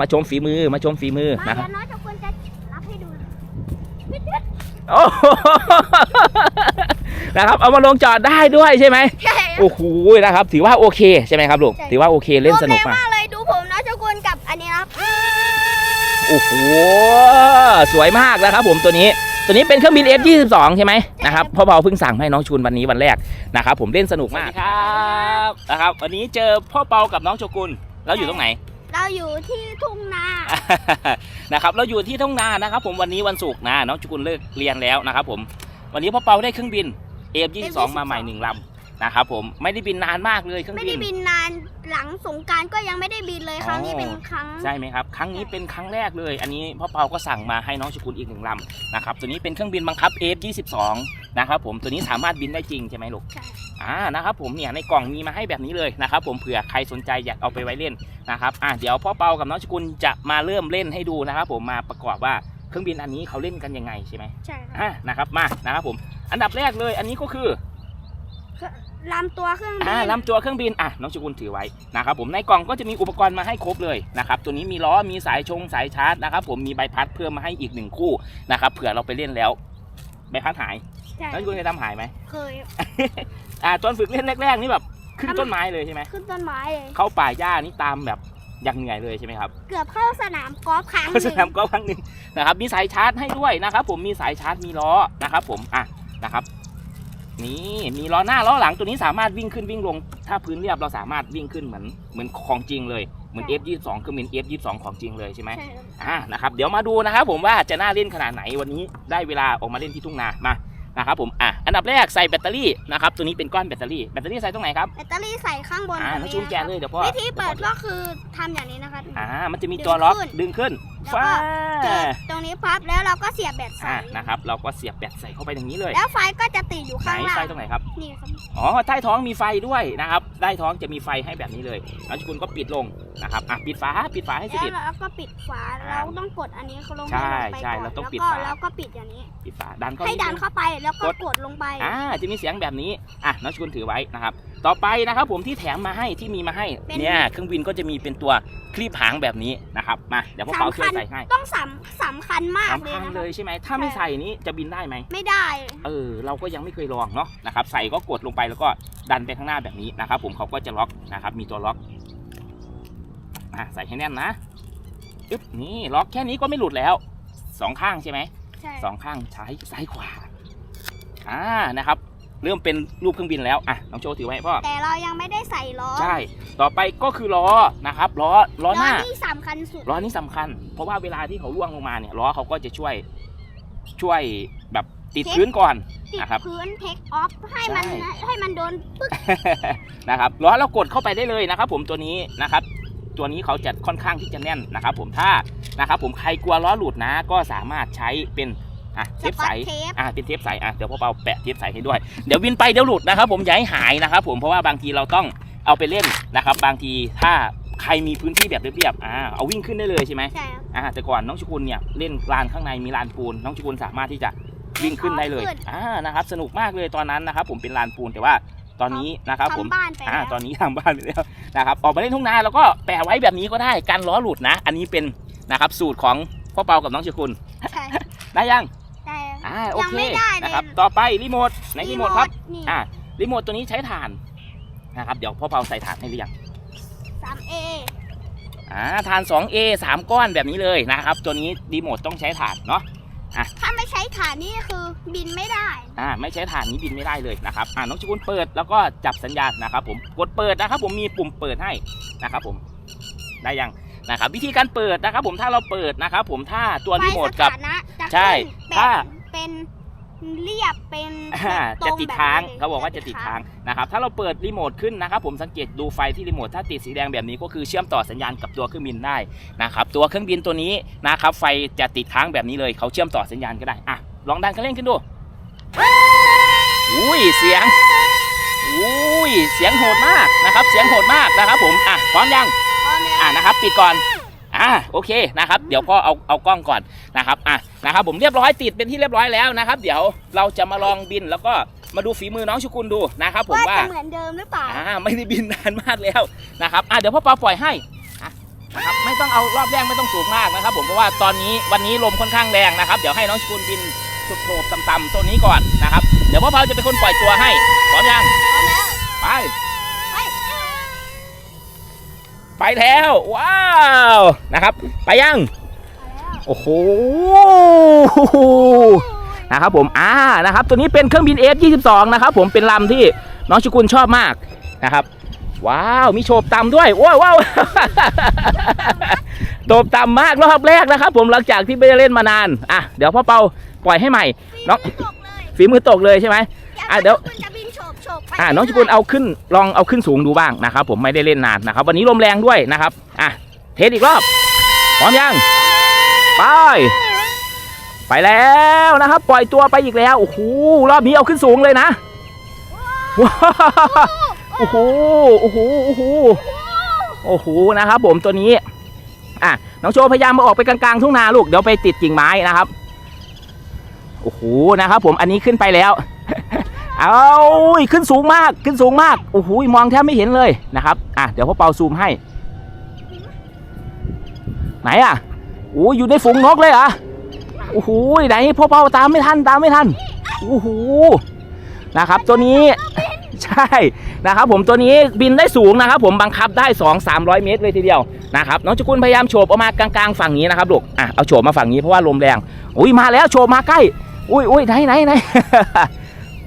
มาชมฝีมือมาชมฝีมือมานะครับ เดี๋ยวน้องจะควรจะรับให้ดูโอ้โหนะครับเอามาลงจอดได้ด้วยใช่ไหมใช่โอ้โหนะครับ ถือว่าโอเคใช่ไหมครับลูกถือว่าโอเคเล่นสนุกโอเคมาก มากเลยดูผมน้องจะควรกับอันนี้นะครับโอ้โหสวยมากนะครับ ผมตัวนี้ ตัวนี้เป็นเครื่องบิน F22 ใช่ไหมนะครับพ่อเบาเพิ่งสั่งให้น้องชูนวันนี้วันแรกนะครับผมเล่นสนุกมากครับนะครับ วันนี้เจอพ่อเปากับน้องโชกุนแล้วอยู่ตรงไหน เราอยู่ที่ทุ่งนา นะครับ เราอยู่ที่ทุ่งนานะครับ ผมวันนี้วันศุกร์นะน้องจุกุลเลิกเรียนแล้วนะครับ ผม วันนี้พ่อเปาได้เครื่องบิน F22 มาใหม่หนึ่งลำนะครับผมไม่ได้บินนานมากเลยเครื่องไม่บิได้นบินนานหลังสงกรารก็ยังไม่ได้บินเลยครั้งนี้อ๋อเป็นครั้งใช่ไหมครับครั้งนี้เป็นครั้งแรกเลย อันนี้พ่อเปาก็สั่งมาให้น้องจุกุลอีกหนึ่งลำนะครับตัวนี้เป็นเครื่องบินบังคับ F22 นะครับผมตัวนี้สามารถบินได้จริงใช่ไหมลูกใช่ อ่านะครับผมเนี่ยในกล่องมีมาให้แบบนี้เลยนะครับผมเผื่อใครสนใจอยากเอาไปไว้เล่นนะครับอ่าเดี๋ยวพ่อเปากับน้องจุกุลจะมาเริ่มเล่นให้ดูนะครับผมมาประกอบว่าเครื่องบินอันนี้เขาเล่นกันยังไงใช่ไหมใช่ครับอะนะครับมานะครับผมอันดับแรกเลยอันนี้ก็คือลำตัวเครื่องบินอ่าลำตัวเครื่องบินอะน้องชกุลถือไว้นะครับผมในกล่องก็จะมีอุปกรณ์มาให้ครบเลยนะครับตัวนี้มีล้อมีสายชงสายชาร์จนะครับผมมีใบพัดเพิ่มมาให้อีกหนึ่งคู่นะครับเผื่อเราไปเล่นแล้วใบพัดหาย ใช่น้องชกุลเคยทำหายไหม เคย อ่าตอนฝึกเล่นแรกๆนี่แบบขึ้นต้นไม้เลยใช่ไหมขึ้นต้นไม้เลย เข้าป่าหญ้านี่ตามแบบอย่างเหนื่อยเลยใช่ไหมครับ เกือบเข้าสนามกอล์ฟครั้งหเข้าสนึ่งนามก็ครั้งหนึ่งนะครับ มีสายชาร์จให้ด้วยนะครับ ผมมีสายชาร์จมีล้อนะครับ ผมอะนะครับ นี่มีล้อหน้าล้อหลังตัวนี้สามารถวิ่งขึ้นวิ่งลง ถ้าพื้นเรียบเราสามารถวิ่งขึ้นเหมือนเหมือนของจริงเลยเหมือน F22 คือเหมือน F22 ของจริงเลยใช่ไหมใช่ครับอ่านะครับ เดี๋ยวมาดูนะครับ ผมว่าจะน่าเล่นขนาดไหนวันนี้ได้เวลาออกมาเล่นที่ทุ่งนามา นะครับผมอะอันดับแรกใส่แบตเตอรี่นะครับตัวนี้เป็นก้อนแบตเตอรี่แบตเตอรี่ใส่ตรงไหนครับแบตเตอรี่ใส่ข้างบนอ่าตรงน้องนี้ชูนแกะเลยเดี๋ยวพ่อวิธีเปิดก็คือทำอย่างนี้นะคะอ่ามันจะมีตัวล็อกดึดึงงขึ้ขึ้นนฟ้าเกิดตรงนี้พับแล้วเราก็เสียบแบตใส่อ่านะครับเราก็เสียบแบตใส่เข้าไปอย่างนี้เลย แล้วไฟก็จะติดอยู่ไหนข้างล่างไฟตรงไหนครับ นี่ครับอ๋อใต้ท้องมีไฟด้วยนะครับใต้ท้องจะมีไฟให้แบบนี้เลยแล้วคุณก็ปิดลงนะครับอะปิดฝาปิดฝาให้สแล้วนิทเราก็ปิดฝาอ่าเราต้องกดอันนี้เขาลงใช่ไปใช่ก่อนเราต้องแล้วปิดก็ฝาแล้วก็ปิดอย่างนี้ปิดฝาดันเข้าให้ดันดงเข้าไปแล้วก็กดกดลงไปอ่าจะมีเสียงแบบนี้อะน้องชกุลถือไว้นะครับ ต่อไปนะครับผมที่แถมมาให้ที่มีมาให้เป็นเนี่ยเครื่องบินก็จะมีเป็นตัวคลีบหางแบบนี้นะครับมาเดี๋ยวพ่อเปาช่วยใส่ให้ต้องสำสำคัญมากเลยสำคัญนะคเลรับยใช่ไหมถ้าไม่ใส่นี้จะบินได้ไหมไม่ได้ เออเราก็ยังไม่เคยลองเนาะนะครับใส่ก็กดลงไปแล้วก็ดันไปข้างหน้าแบบนี้นะครับผมเขาก็จะล็อกนะครับมีตัวล็อกอะใส่ให้แน่นนะอึ๊บนี่ล็อกแค่นี้ก็ไม่หลุดแล้วสองข้างใช่ไหม ใช่ สองข้างซ้ายซ้ายขวา อ่า นะครับ เริ่มเป็นรูปเครื่องบินแล้วอะน้องโชว์ถือไว้ให้พ่อแต่เรายังไม่ได้ใส่ล้อใช่ ต่อไปก็คือล้อนะครับล้อล้อหน้านี่สำคัญสุดล้อนี้สำคัญ เพราะว่าเวลาที่เขาล่วงลงมาเนี่ยล้อเขาก็จะช่วยช่วยแบบติดพื้นก่อนติดนะครับ พื้นเทคออฟให้มันใช่ ให้มันโดนปึ๊กนะครับล้อเรากดเข้าไปได้เลยนะครับ ผมตัวนี้นะครับ ตัวนี้เขาจะค่อนข้างที่จะแน่นนะครับ ผมถ้านะครับ ผมใครกลัวล้อหลุดนะ ก็สามารถใช้เป็น อะเทปใสสก๊อตเทปอะเป็นเทปใสอะเดี๋ยวพ่อเปาแปะเทปใสให้ด้วยเดี๋ยววินไปเดี๋ยวหลุดนะครับ ผมอย่าให้หายนะครับ ผมเพราะว่าบางทีเราต้องเอาไปเล่นนะครับ บางทีถ้าใครมีพื้นที่แบบเรียบๆอ่าเอาวิ่งขึ้นได้เลยใช่ไหมใช่ครับอ่าแต่ก่อนน้องชกุลเนี่ยเล่นลานข้างในมีลานปูน น้องชกุลสามารถที่จะวิ่งขึ้นได้เลยขึ้นอ่านะครับ สนุกมากเลยตอนนั้นนะครับ ผมเป็นลานปูนแต่ว่าตอนนี้นะครับผมทำบ้านไปอ่าแล้วตอนนี้ทำบ้านไปแล้วนะครับออกมาเล่นทุ่งนาแล้วก็แปะไว้แบบนี้ก็ได้กันล้อหลุดนะ อันนี้เป็นนะครับสูตรของพ่อเปากับน้องชกุลใช่ได้ยังแต่ อ่าโอยังเคไม่ได้เลยนะครับ ต่อไปรีโมทไหนรีโมทครับ นี่อ่ารีโมทตัวนี้ใช้ถ่านนะครับ เดี๋ยวพ่อเปาใส่ถ่านให้หรือยัง สามเออ่าถ่าน 2A 3ก้อนแบบนี้เลยนะครับ ตัวนี้รีโมทต้องใช้ถ่านเนาะ ถ้าไม่ใช้ฐานนี่คือบินไม่ได้ อ่าไม่ใช้ถ่านนี้บินไม่ได้เลยนะครับ อ่าน้องชกุลเปิดแล้วก็จับสัญญาณนะครับ ผมกดเปิดนะครับ ผมมีปุ่มเปิดให้นะครับ ผมได้ยังนะครับ วิธีการเปิดนะครับ ผมถ้าเราเปิดนะครับ ผมถ้าตัวรีโมทกับ ไฟสถานะจะใช่ ขึ้นถ้าแบบ เป็นเรียบเป็นอ่าตรจะงติดแบบค้างนี้ลยเขาบอกว่าจะติดค้างนะครับถ้าเราเปิดรีโมทขึ้นนะครับผมสังเกตดูไฟที่รีโมทถ้าติดสีแดงแบบนี้ก็คือเชื่อมต่อสัญญาณกับตัวเครื่องบินได้นะครับตัวเครื่องบินตัวนี้นะครับไฟจะติดค้างแบบนี้เลยเขาเชื่อมต่อสัญญาณก็ได้อะลองดันคันเร่งขึ้นดูอุ้ยเสียงอุ้ยเสียงโหดมากนะครับ เสียงโหดมากนะครับผมอะพร้อมยังพร้อมแล้วอะนะครับปิดก่อน อะโอเคนะครับ เดี๋ยวพ่อเอาเอากล้องก่อนนะครับอะนะครับ ผมเรียบร้อยติดเป็นที่เรียบร้อยแล้วนะครับ เดี๋ยวเราจะมาลองบินแล้วก็มาดูฝีมือน้องชุกุลดูนะครับ ผมว่าว่าจะเหมือนเดิมหรือเปล่าอ่าไม่ได้บินนานมากแล้วนะครับอะเดี๋ยวพ่อปาปล่อยให้อะนะครับไม่ต้องเอารอบแรกไม่ต้องสูงมากนะครับ ผมเพราะว่าตอนนี้วันนี้ลมค่อนข้างแรงนะครับ เดี๋ยวให้น้องชกุลบินสุดโถบต่ำๆตัวนี้ก่อนนะครับ เดี๋ยวพ่อเผาจะเป็นคนปล่อยตัวให้พร้อมยังพร้อมแล้วไปไป ไปแล้ว ว้าวนะครับ ไปยังโอ้โหนะครับผมอ่านะครับ ตัวนี้เป็นเครื่องบิน F22 นะครับ ผมเป็นลำที่น้องชกุลชอบมากนะครับ ว้าวมีโฉบต่ำด้วยว้าวว้าวโฉบต่ำมากรอบแรกนะครับ ผมหลังจากที่ไม่ได้เล่นมานานอะเดี๋ยวพ่อเปาปล่อยให้ใหม่น้องตกเลยฝีมือตกเลยใช่ไหมอะเดี๋ยว คุณจะบินโฉบโฉบไปอ่าน้องชกุลเอาขึ้นลองเอาขึ้นสูงดูบ้างนะครับ ผมไม่ได้เล่นนานนะครับ วันนี้ลมแรงด้วยนะครับอะเทสอีกรอบพร้อมยังไปไปแล้วนะครับ ปล่อยตัวไปอีกแล้วโอ้โหรอบนี้เอาขึ้นสูงเลยนะว้าวโอ้โหโอ้โหโอ้โหโอ้โหนะครับ ผมตัวนี้อะน้องโชว์พยายามมาออกไปกลางๆทุ่งนาลูกเดี๋ยวไปติดกิ่งไม้นะครับโอ้โหนะครับ ผมอันนี้ขึ้นไปแล้ว เอาขึ้นสูงมากขึ้นสูงมากโอ้โหมองแทบไม่เห็นเลยนะครับอะเดี๋ยวพ่อเปาซูมให้ ไหนอะโอ้ยอยู่ในฝูงนกเลยเหรอโอ้โหไหนพ่อเปาตามไม่ทันตามไม่ทันโอ้โหนะครับ ตัวนี้ใช่นะครับผมตัวนี้บินได้สูงนะครับ ผมบังคับได้ 2 300 เมตรเลยทีเดียวนะครับน้องจุกุลพยายามโฉบออกมากลางๆฝั่งนี้นะครับลูกอะเอาโฉบมาฝั่งนี้เพราะว่าลมแรงอุ้ยมาแล้วโฉบมาใกล้อุ้ยอุ้ยไหนไหนไหน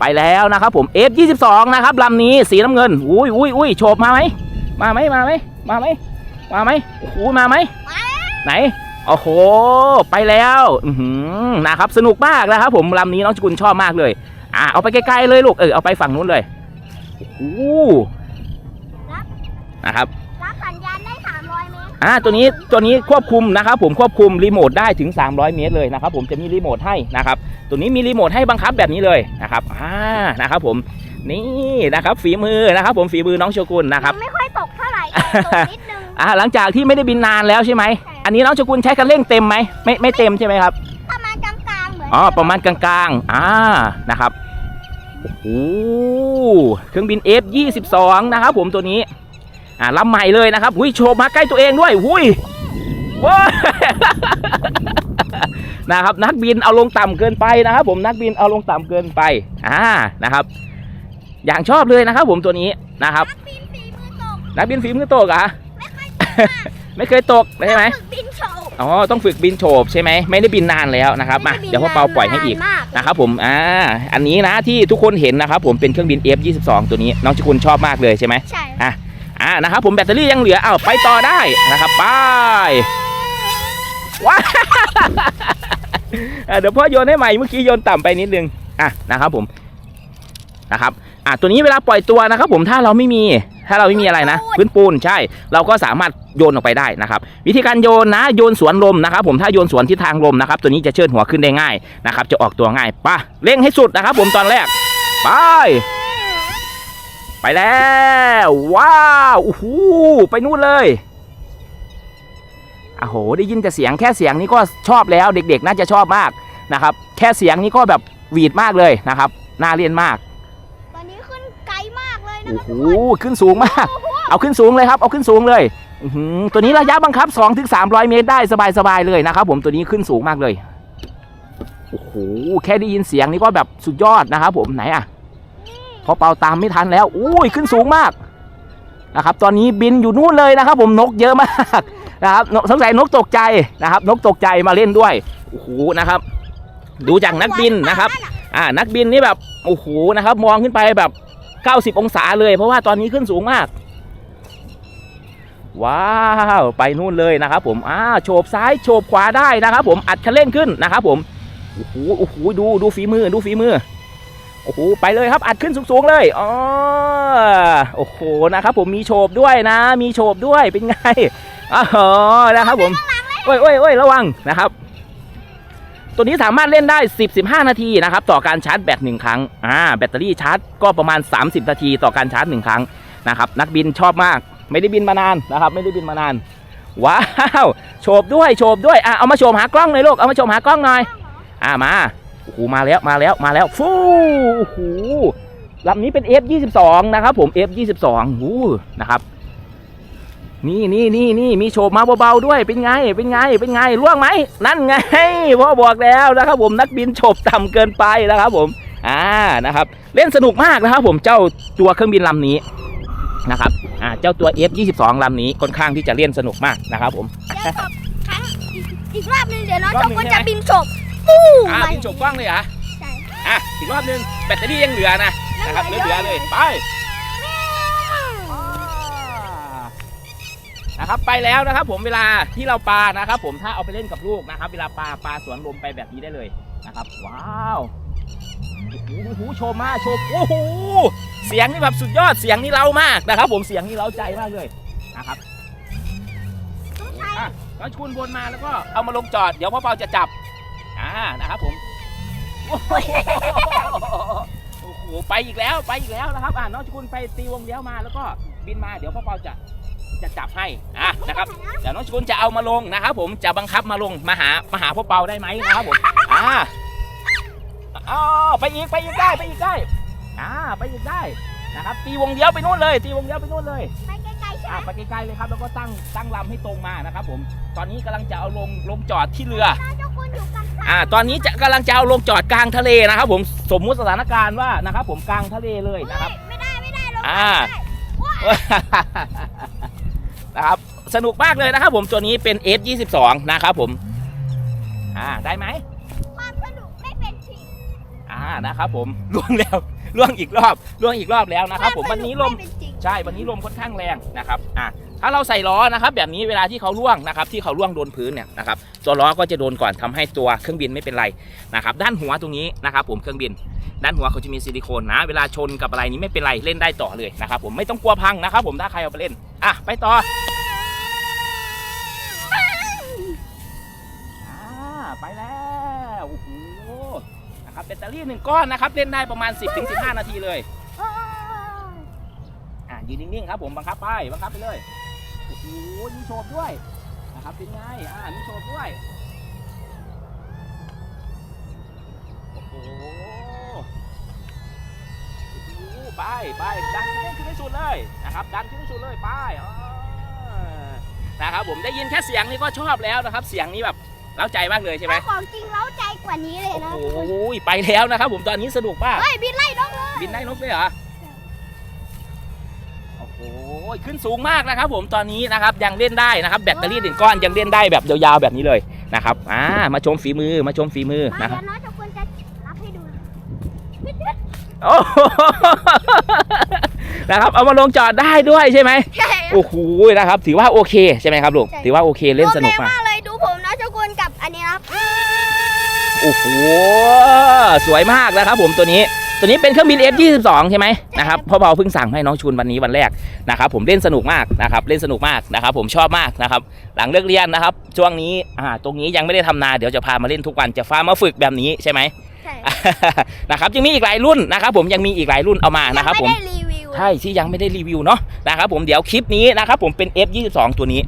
ไปแล้วนะครับผม F22 นะครับลำนี้สีน้ำเงิน อุ้ยอุ้ยอุ้ยโฉบมาไหมมาไหมมาไหมมาไหมมาไหมโอ้โหมาไหมมาไหนโอ้โห ไปแล้วอือหือนะครับสนุกมากนะครับผมลำนี้น้องสกุลชอบมากเลย อ่าเอาไปไกลๆเลยลูกเออเอาไปฝั่งนู้นเลยโอ้โหนะครับรับสัญญาณได้ 300 เมตรอ่าตัวนี้ตัวนี้ควบคุมนะครับผมควบคุมรีโมทได้ถึง 300 เมตรเลยนะครับผมจะมีรีโมทให้นะครับ ตัวนี้มีรีโมทให้บังคับแบบนี้เลยนะครับอ่านะครับผมนี่นะครับฝีมือนะครับ ผมฝีมือน้องโชกุนนะครับยังไม่ค่อยตกเท่าไหร่แต่ตกนิดนึงอ่าหลังจากที่ไม่ได้บินนานแล้วใช่ไหมอันนี้น้องโชกุนใช้คันเร่งเต็มไหมไม่ไม่เต็มใช่ไหมครับประมาณกลางๆเหมือนอ๋อประมาณกลางๆอ่านะครับโอ้โหเครื่องบิน F22 นะครับผมตัวนี้อ่าลำใหม่เลยนะครับหุยโชว์มาใกล้ตัวเองด้วยหุยว้าย นะครับ นักบินเอาลงต่ำเกินไปนะครับ ผมนักบินเอาลงต่ำเกินไปอ่านะครับ อย่างชอบเลยนะครับ ผมตัวนี้นะครับ นักบินฝีมือตกนักบินฝีมือตกเหรอะไม่เคยตกใช่ไหมฝึกบินโฉบอ๋อต้องฝึกบินโฉบใช่ไหมไม่ได้บินนานแล้วนะครับมาเดี๋ยวพ่อเปาปล่อยให้อีกนานมากนะครับผมอ่าอันนี้นะที่ทุกคนเห็นนะครับผมเป็นเครื่องบิน F22 ตัวนี้น้องชกุลชอบมากเลยใช่ไหมใช่อ่านะครับผมแบตเตอรี่ยังเหลืออ้าวไปต่อได้นะครับไป ว้าอะเดี๋ยวพ่อโยนให้ใหม่เมื่อกี้โยนต่ำไปนิดนึงอะนะครับผมนะครับอะตัวนี้เวลาปล่อยตัวนะครับ ผมถ้าเราไม่มีถ้าเราไม่มีอะไรนะพื้นปูนใช่ เราก็สามารถโยนออกไปได้นะครับ วิธีการโยนนะโยนสวนลมนะครับ ผมถ้าโยนสวนทิศทางลมนะครับ ตัวนี้จะเชิดหัวขึ้นได้ง่ายนะครับ จะออกตัวง่ายป่ะเร่งให้สุดนะครับ ผมตอนแรกไปไปแล้ว ว้าวโอ้โหไปนู่นเลย โอ้โหได้ยินแต่เสียงแค่เสียงนี้ก็ชอบแล้วเด็กๆ น่าจะชอบมากนะครับ แค่เสียงนี้ก็แบบหวีดมากเลยนะครับน่าเรียนมากตอนนี้ขึ้นไกลมากเลยนะโอ้คะโหทุกคนขึ้นสูงมาก เอาขึ้นสูงเลยครับ เอาขึ้นสูงเลยอื้อหือตัวนี้ระยะบังคับ2ถึง300เมตรได้สบายๆเลยนะครับ ผมตัวนี้ขึ้นสูงมากเลยโอ้โหแค่ได้ยินเสียงนี้ก็แบบสุดยอดนะครับ ผมไหนอะพอเป่าตามไม่ทันแล้วอุ้ยขึ้นสูงมากนะครับ ตอนนี้บินอยู่นู่นเลยนะครับ ผมนกเยอะมาก นะครับสงสัยนกตกใจนะครับ นกตกใจมาเล่นด้วยโอ้โหนะครับ ดูจากนักบินนะครับอ่านักบินนี่แบบโอ้โหนะครับ มองขึ้นไปแบบ 90 องศาเลย เพราะว่าตอนนี้ขึ้นสูงมาก ว้าวไปนู่นเลยนะครับ ผมอ่าโฉบซ้ายโฉบขวาได้นะครับ ผมอัดคันเร่งขึ้นนะครับ ผมโอ้โหโอ้โหดูดูฝีมือดูฝีมือโอ้โหไปเลยครับอัดขึ้นสูงๆเลยอ๋อโอ้โหนะครับ ผมมีโฉบด้วยนะ มีโฉบด้วยเป็นไง อ๋อนะครับผมโอ้ยโอ้ยโอ้ยระวังนะครับ ตัวนี้สามารถเล่นได้ 10-15 นาทีนะครับ ต่อการชาร์จแบตหนึ่งครั้งอ่าแบตเตอรี่ชาร์จก็ประมาณ 30 นาที ต่อการชาร์จหนึ่งครั้งนะครับ นักบินชอบมาก ไม่ได้บินมานานนะครับ ไม่ได้บินมานาน ว้าวโฉบด้วยโฉบด้วยอะเอามาโฉบหากล้องหน่อยลูกเอามาโฉบหากล้องหน่อยอ่ามาโอ้โหมาแล้วมาแล้วมาแล้วฟูโอ้โหลำนี้เป็น F22 นะครับผม F22 หูนะครับ นี่นี่นี่นี่มีโฉบมาเบาๆด้วยเป็นไงเป็นไงเป็นไงล่วงไหมนั่นไงพ่อบอกแล้วนะครับผมนักบินโฉบต่ำเกินไปนะครับผมอ่านะครับ เล่นสนุกมากนะครับ ผมเจ้าตัวเครื่องบินลำนี้นะครับอ่าเจ้าตัว F22 ลำนี้ค่อนข้างที่จะเล่นสนุกมากนะครับผมเดี๋ยวจบครั้งอีกอีกรอบหนึงเดี๋ยวน้องรอบโชหนึ่งกุนใช่จะไหมบินจบปู้อ่าไปบินโฉบกว้างเลยเหรอใช่อะอีกรอบหนึงแบตเตอรี่ยังเหลือนะนะครับเหลือๆเลยไป นะครับไปแล้วนะครับ ผมเวลาที่เราปลานะครับ ผมถ้าเอาไปเล่นกับลูกนะครับ เวลาปลาปลาสวนลมไปแบบนี้ได้เลยนะครับ ว้าวโอ้โหโชว์มาโชว์โอ้โหเสียงนี่แบบสุดยอดเสียงนี่เล้ามากนะครับ ผมเสียงนี่เล้าใจมากเลยนะครับต้องใช้อะแล้วชุนบนมาแล้วก็เอามาลงจอดเดี๋ยวพ่อเปาจะจับอ่านะครับผมโอ้โหไปอีกแล้วไปอีกแล้วนะครับอ่าน้องชุนไปตีวงเลี้ยวมาแล้วก็บินมาเดี๋ยวพ่อเปาจะ จะจับให้อะนะครับเดี๋ยวน้องชุนจะเอามาลงนะครับผมจะบังคับมาลงมาหามาหาพ่อเปาได้ไหมนะครับผมอ่าอ๋อไปอีกไปอีกได้ไปอีกได้อ่าไปอีกได้นะครับตีวงเลี้ยวไปนู่นเลย ตีวงเลี้ยวไปนู่นเลยไปไกลๆใช่ไหมอ่าไปไกลๆเลยครับแล้วก็ตั้งตั้งลำให้ตรงมานะครับผมตอนนี้กำลังจะเอาลงลงจอดที่เรือน้องโชกุนอยู่กันอ่าตอนนี้จะกำลังจะเอาลงจอดกลางทะเลนะครับผมสมมุติสถานการณ์ว่านะครับผมกลางทะเลเลยนะครับไม่ได้ไม่ได้ลงอ่าไม่ได้ นะครับสนุกมากเลยนะครับผมตัวนี้เป็น F22 นะครับผมอ่าได้ไหมความสนุกไม่เป็นจริงอ่านะครับผมล่วงแล้วล่วงอีกรอบล่วงอีกรอบแล้วนะครับ ผมวันนี้ลมไเป็นจริงใช่วันนี้ลมค่อนข้างแรงนะครับอะถ้าเราใส่ล้อนะครับ แบบนี้เวลาที่เขาล่วงนะครับ ที่เขาล่วงโดนพื้นเนี่ยนะครับตัวล้อก็จะโดนก่อนทำให้ตัวเครื่องบินไม่เป็นไรนะครับ ด้านหัวตรงนี้นะครับ ผมเครื่องบิน ด้านหัวเขาจะมีซิลิโคนนะ เวลาชนกับอะไรนี้ไม่เป็นไรเล่นได้ต่อเลยนะครับ ผมไม่ต้องกลัวพังนะครับ ผมถ้าใครเอาไปเล่นอะไปต่ออ่ แบตเตอรี่หนึ่งก้อนนะครับเล่นได้ประมาณ 10-15 นาทีเลยอ้อะยืนนิ่งๆครับผมบังคับไปบังคับไปเลยโอ้โหมีโชบด้วยนะครับเป็นไงอ่ามีโชบด้วยโอ้โหไปไปดันขึ้นขึ้นให้สุดเลยนะครับ ดันขึ้นให้สุดเลยไปนะครับผมได้ยินแค่เสียงนี่ก็ชอบแล้วนะครับ เสียงนี้แบบ เล้าใจมากเลยใช่ไหมถ้าของจริงเล้าใจกว่านี้เลยโอ้นะโหไปแล้วนะครับผมตอนนี้สนุกมากเฮ้ยบินไล่นกเลยบินได้นกด้วยเหรอโอ้โหขึ้นสูงมากนะครับ ผมตอนนี้นะครับยังเล่นได้นะครับ แบตเตอรี่หนึ่งก้อนยังเล่นได้แบบยาวๆแบบนี้เลยนะครับอ่ามาชมฝีมือมาชมฝีมือมานะครับเดี๋ยวน้องโชกุนจะรับให้ดูโอ้โหนะครับเอามาลงจอดได้ด้วยใช่ไหมใช่โอ้โหนะครับ ถือว่าโอเคใช่ไหมครับลูกถือว่าโอเคเล่นสนุกมาก โอ้โหสวยมากนะครับผมตัวนี้ ตัวนี้เป็นเครื่องบิน F22 ใช่ไหมนะครับพ่อเบาเพิ่งสั่งให้น้องชุนวันนี้วันแรกนะครับผมเล่นสนุกมากนะครับเล่นสนุกมากนะครับผมชอบมากนะครับหลังเลิกเรียนนะครับ ช่วงนี้อ่าตรงนี้ยังไม่ได้ทำนาเดี๋ยวจะพามาเล่นทุกวันจะพามาฝึกแบบนี้ใช่ไหมใช่นะครับยังมีอีกหลายรุ่นนะครับผมยังมีอีกหลายรุ่นเอามานะครับผมยังไม่ได้รีวิวใช่ที่ยังไม่ได้รีวิวเนาะนะครับผมเดี๋ยวคลิปนี้นะครับผมเป็น F22 ตัวนี้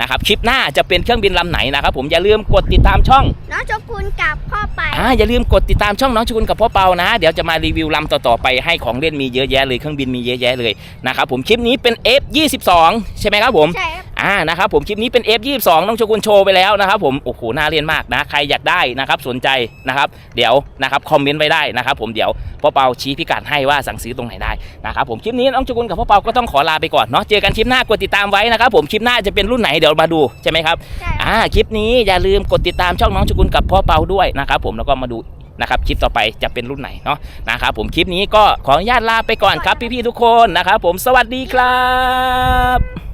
นะครับคลิปหน้าจะเป็นเครื่องบินลำไหนนะครับผมอย่าลืมกดติดตามช่องน้องโชกุนกับพ่อไป อ่าอย่าลืมกดติดตามช่องน้องชุนกับพ่อเปานะ เดี๋ยวจะมารีวิวลำต่อๆไปให้ของเล่นมีเยอะแยะเลยเครื่องบินมีเยอะแยะเลยนะครับผมคลิปนี้เป็น F22 ใช่ไหมครับผม ใช่ครับ อ่านะครับผมคลิปนี้เป็น F22 น้องชกุลโชว์ไปแล้วนะครับผมโอ้โหน่าเรียนมากนะ ใครอยากได้นะครับสนใจนะครับเดี๋ยวนะครับคอมเมนต์ไว้ได้นะครับผมเดี๋ยวพ่อเปาชี้พิกัดให้ว่าสั่งซื้อตรงไหนได้นะครับผมคลิปนี้น้องชกุลกับพ่อเปาก็ต้องขอลาไปก่อนเนาะเจอกันคลิปหน้ากดติดตามไว้นะครับผมคลิปหน้าจะเป็นรุ่นไหนเดี๋ยวมาดูใช่ไหมครับใช่ครับอ่าคลิปนี้อย่าลืมกดติดตามช่องน้องชกุลกับพ่อเปาด้วยนะครับผมแล้วก็มาดูนะครับคลิปต่อไปจะเป็นรุ่นไหนเนาะนะครับผมคลิปนี้ก็ขออนุญาตลาไปก่อนครับพี่ๆทุกคนนะครับผมสวัสดีครับ